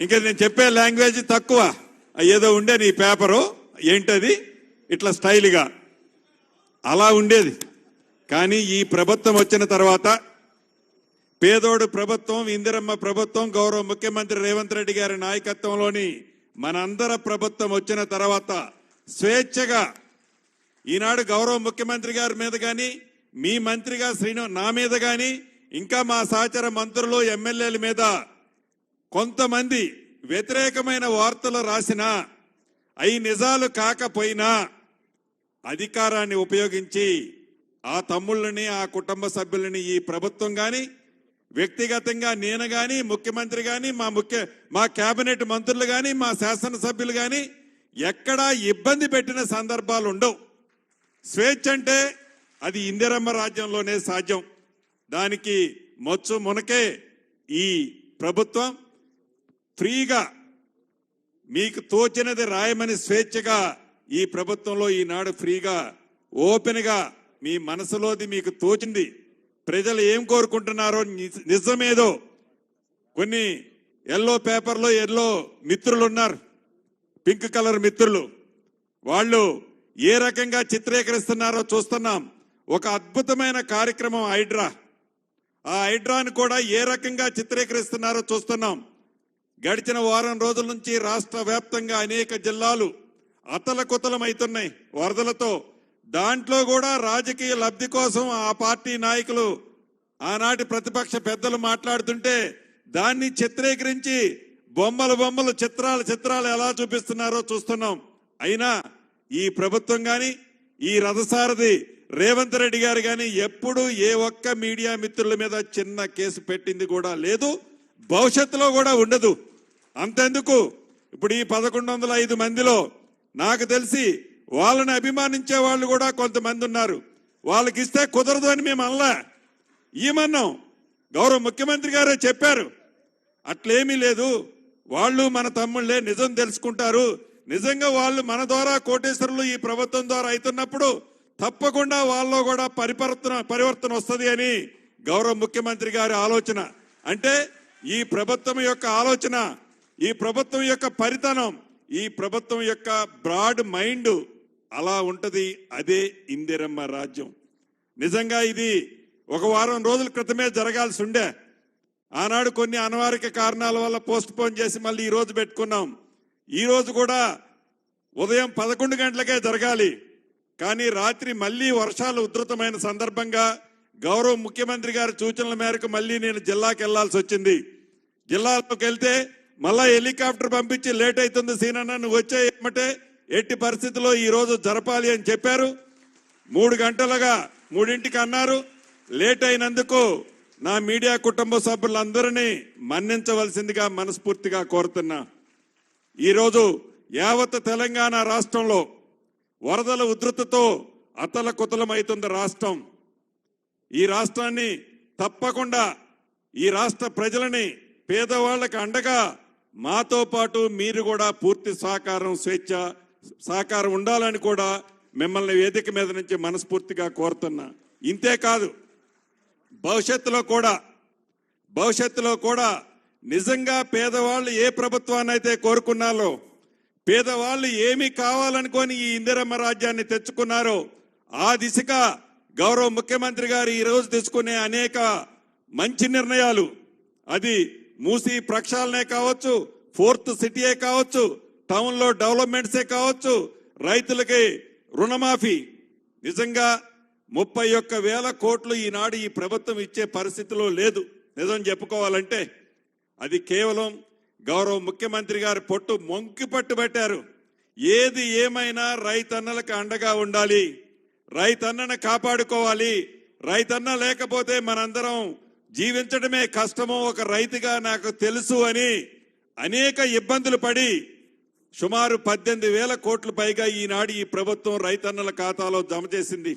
ఇంకా నేను చెప్పే లాంగ్వేజ్ తక్కువ. ఏదో ఉండే నీ పేపరు ఏంటది? ఇట్లా స్టైల్గా. అలా ఉండేది. కానీ ఈ ప్రభుత్వం వచ్చిన తర్వాత పేదోడు ప్రభుత్వం ఇందిరమ్మ ప్రభుత్వం గౌరవ ముఖ్యమంత్రి రేవంత్ రెడ్డి గారి నాయకత్వంలోని మనందర ప్రభుత్వం వచ్చిన తర్వాత స్వేచ్ఛగా ఈనాడు గౌరవ ముఖ్యమంత్రి గారి మీద కానీ మీ మంత్రిగా శ్రీను నా మీద కానీ ఇంకా మా సహచర మంత్రులు ఎమ్మెల్యేల మీద కొంతమంది వ్యతిరేకమైన వార్తలు రాసినా అవి నిజాలు కాకపోయినా అధికారాన్ని ఉపయోగించి ఆ తమ్ముళ్ళని ఆ కుటుంబ సభ్యులని ఈ ప్రభుత్వం కానీ వ్యక్తిగతంగా నేను కానీ ముఖ్యమంత్రి కానీ మా ముఖ్య మా కేబినెట్ మంత్రులు కానీ మా శాసనసభ్యులు కానీ ఎక్కడా ఇబ్బంది పెట్టిన సందర్భాలు ఉండవు. స్వేచ్ఛ అంటే అది ఇందిరమ్మ రాజ్యంలోనే సాధ్యం. దానికి మొచ్చు మునకే ఈ ప్రభుత్వం ఫ్రీగా మీకు తోచినది రాయమని స్వేచ్ఛగా ఈ ప్రభుత్వంలో ఈనాడు ఫ్రీగా ఓపెన్గా మీ మనసులోది మీకు తోచింది. ప్రజలు ఏం కోరుకుంటున్నారో నిజమేదో కొన్ని ఎల్లో పేపర్లో ఎల్లో మిత్రులు ఉన్నారు పింక్ కలర్ మిత్రులు. వాళ్ళు ఏ రకంగా చిత్రీకరిస్తున్నారో చూస్తున్నాం. ఒక అద్భుతమైన కార్యక్రమం హైడ్రా. ఆ హైడ్రాను కూడా ఏ రకంగా చిత్రీకరిస్తున్నారో చూస్తున్నాం. గడిచిన వారం రోజుల నుంచి రాష్ట్ర వ్యాప్తంగా అనేక జిల్లాలు అతలకుతలమైతున్నాయి. వరదలతో దాంట్లో కూడా రాజకీయ లబ్ధి కోసం ఆ పార్టీ నాయకులు ఆనాటి ప్రతిపక్ష పెద్దలు మాట్లాడుతుంటే దాన్ని చిత్రీకరించి బొమ్మలు బొమ్మలు చిత్రాలు చిత్రాలు ఎలా చూపిస్తున్నారో చూస్తున్నాం. అయినా ఈ ప్రభుత్వం కానీ ఈ రథసారథి రేవంత్ రెడ్డి గారు కానీ ఎప్పుడు ఏ ఒక్క మీడియా మిత్రుల మీద చిన్న కేసు పెట్టింది కూడా లేదు. భవిష్యత్తులో కూడా ఉండదు. అంతెందుకు? ఇప్పుడు ఈ పదకొండు వందల ఐదు మందిలో నాకు తెలిసి వాళ్ళని అభిమానించే వాళ్ళు కూడా కొంతమంది ఉన్నారు. వాళ్ళకి ఇస్తే కుదరదు అని మేము అనలా. ఈమన్నాం గౌరవ ముఖ్యమంత్రి గారే చెప్పారు. అట్లేమీ లేదు. వాళ్ళు మన తమ్ముళ్ళే నిజం తెలుసుకుంటారు. నిజంగా వాళ్ళు మన ద్వారా కోటేశ్వరులు ఈ ప్రభుత్వం ద్వారా అవుతున్నప్పుడు తప్పకుండా వాళ్ళలో కూడా పరివర్తన పరివర్తన వస్తుంది అని గౌరవ ముఖ్యమంత్రి గారి ఆలోచన. అంటే ఈ ప్రభుత్వం యొక్క ఆలోచన ఈ ప్రభుత్వం యొక్క పరితనం ఈ ప్రభుత్వం యొక్క బ్రాడ్ మైండ్ అలా ఉంటది అదే ఇందిరమ్మ రాజ్యం. నిజంగా ఇది ఒక వారం రోజుల క్రితమే జరగాల్సి ఉండే. ఆనాడు కొన్ని అనివార్య కారణాల వల్ల పోస్ట్ పోన్ చేసి మళ్ళీ ఈ రోజు పెట్టుకున్నాం. ఈ రోజు కూడా ఉదయం పదకొండు గంటలకే జరగాలి. కానీ రాత్రి మళ్ళీ వర్షాలు ఉధృతమైన సందర్భంగా గౌరవ ముఖ్యమంత్రి గారి సూచనల మేరకు మళ్ళీ నేను జిల్లాకి వెళ్ళాల్సి వచ్చింది. జిల్లాలోకి వెళ్తే మళ్ళా హెలికాప్టర్ పంపించి లేట్ అవుతుంది సీనన్న నువ్వు వచ్చే ఏమంటే ఎట్టి పరిస్థితిలో ఈ రోజు జరపాలి అని చెప్పారు. మూడు గంటలుగా మూడింటికి అన్నారు. లేట్ అయినందుకు నా మీడియా కుటుంబ సభ్యులందరినీ మన్నించవలసిందిగా మనస్ఫూర్తిగా కోరుతున్నా. ఈరోజు యావత్ తెలంగాణ రాష్ట్రంలో వరదల ఉధృతతో అతలకుతలమవుతుంది రాష్ట్రం. ఈ రాష్ట్రాన్ని తప్పకుండా ఈ రాష్ట్ర ప్రజలని పేదవాళ్ళకి అండగా మాతో పాటు మీరు కూడా పూర్తి సహకారం స్వేచ్ఛ సహకారం ఉండాలని కూడా మిమ్మల్ని వేదిక మీద నుంచి మనస్ఫూర్తిగా కోరుతున్నా. ఇంతే కాదు భవిష్యత్తులో కూడా భవిష్యత్తులో కూడా నిజంగా పేదవాళ్ళు ఏ ప్రభుత్వాన్ని అయితే కోరుకున్నారో పేదవాళ్ళు ఏమి కావాలనుకొని ఈ ఇందిరమ్మ రాజ్యాన్ని తెచ్చుకున్నారో ఆ దిశగా గౌరవ ముఖ్యమంత్రి గారు ఈరోజు తెచ్చుకునే తీసుకునే అనేక మంచి నిర్ణయాలు. అది మూసి ప్రక్షాళనే కావచ్చు ఫోర్త్ సిటీయే కావచ్చు టౌన్లో డెవలప్మెంట్సే కావచ్చు రైతులకి రుణమాఫీ. నిజంగా ముప్పై ఒక్క వేల కోట్లు ఈనాడు ఈ ప్రభుత్వం ఇచ్చే పరిస్థితిలో లేదు. నిజం చెప్పుకోవాలంటే అది కేవలం గౌరవ ముఖ్యమంత్రి గారు పొట్టు మొంకి పట్టుబట్టారు ఏది ఏమైనా రైతన్నలకు అండగా ఉండాలి. రైతన్నను కాపాడుకోవాలి. రైతన్న లేకపోతే మనందరం జీవించడమే కష్టమో ఒక రైతుగా నాకు తెలుసు అని అనేక ఇబ్బందులు పడి సుమారు పద్దెనిమిది వేల కోట్లు పైగా ఈనాడు ఈ ప్రభుత్వం రైతన్నల ఖాతాలో జమ చేసింది.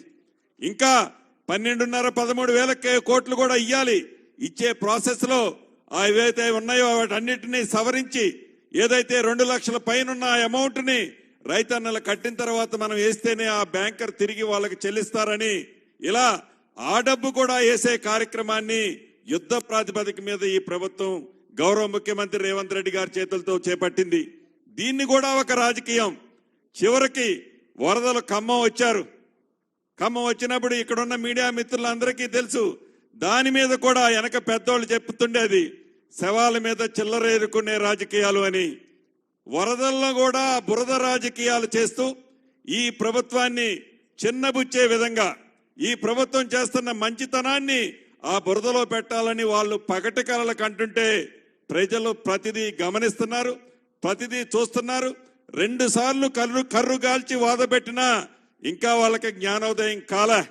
ఇంకా పన్నెండున్నర పదమూడు వేల కోట్లు కూడా ఇయ్యాలి. ఇచ్చే ప్రాసెస్లో ఏవైతే ఉన్నాయో వాటన్నిటినీ సవరించి ఏదైతే రెండు లక్షల పైన ఉన్న అమౌంట్ని రైతన్నలు కట్టిన తర్వాత మనం వేస్తేనే ఆ బ్యాంకర్ తిరిగి వాళ్ళకి చెల్లిస్తారని ఇలా ఆ డబ్బు కూడా వేసే కార్యక్రమాన్ని యుద్ధ ప్రాతిపదిక మీద ఈ ప్రభుత్వం గౌరవ ముఖ్యమంత్రి రేవంత్ రెడ్డి గారి చేతులతో చేపట్టింది. దీన్ని కూడా ఒక రాజకీయం. చివరికి వరదలు ఖమ్మం వచ్చారు. ఖమ్మం వచ్చినప్పుడు ఇక్కడున్న మీడియా మిత్రులందరికీ తెలుసు దాని మీద కూడా వెనక పెద్దోళ్ళు చెప్తుండేది శవాల మీద చిల్లర ఎదుర్కొనే రాజకీయాలు అని. వరదల్లో కూడా బురద రాజకీయాలు చేస్తూ ఈ ప్రభుత్వాన్ని చిన్నబుచ్చే విధంగా ఈ ప్రభుత్వం చేస్తున్న మంచితనాన్ని ఆ బురదలో పెట్టాలని వాళ్ళు పగటి కళలు కంటుంటే ప్రజలు ప్రతిదీ గమనిస్తున్నారు ప్రతిదీ చూస్తున్నారు. రెండు సార్లు కర్రు కర్రు గాల్చి వాదపెట్టినా ఇంకా వాళ్ళకి జ్ఞానోదయం కాలే.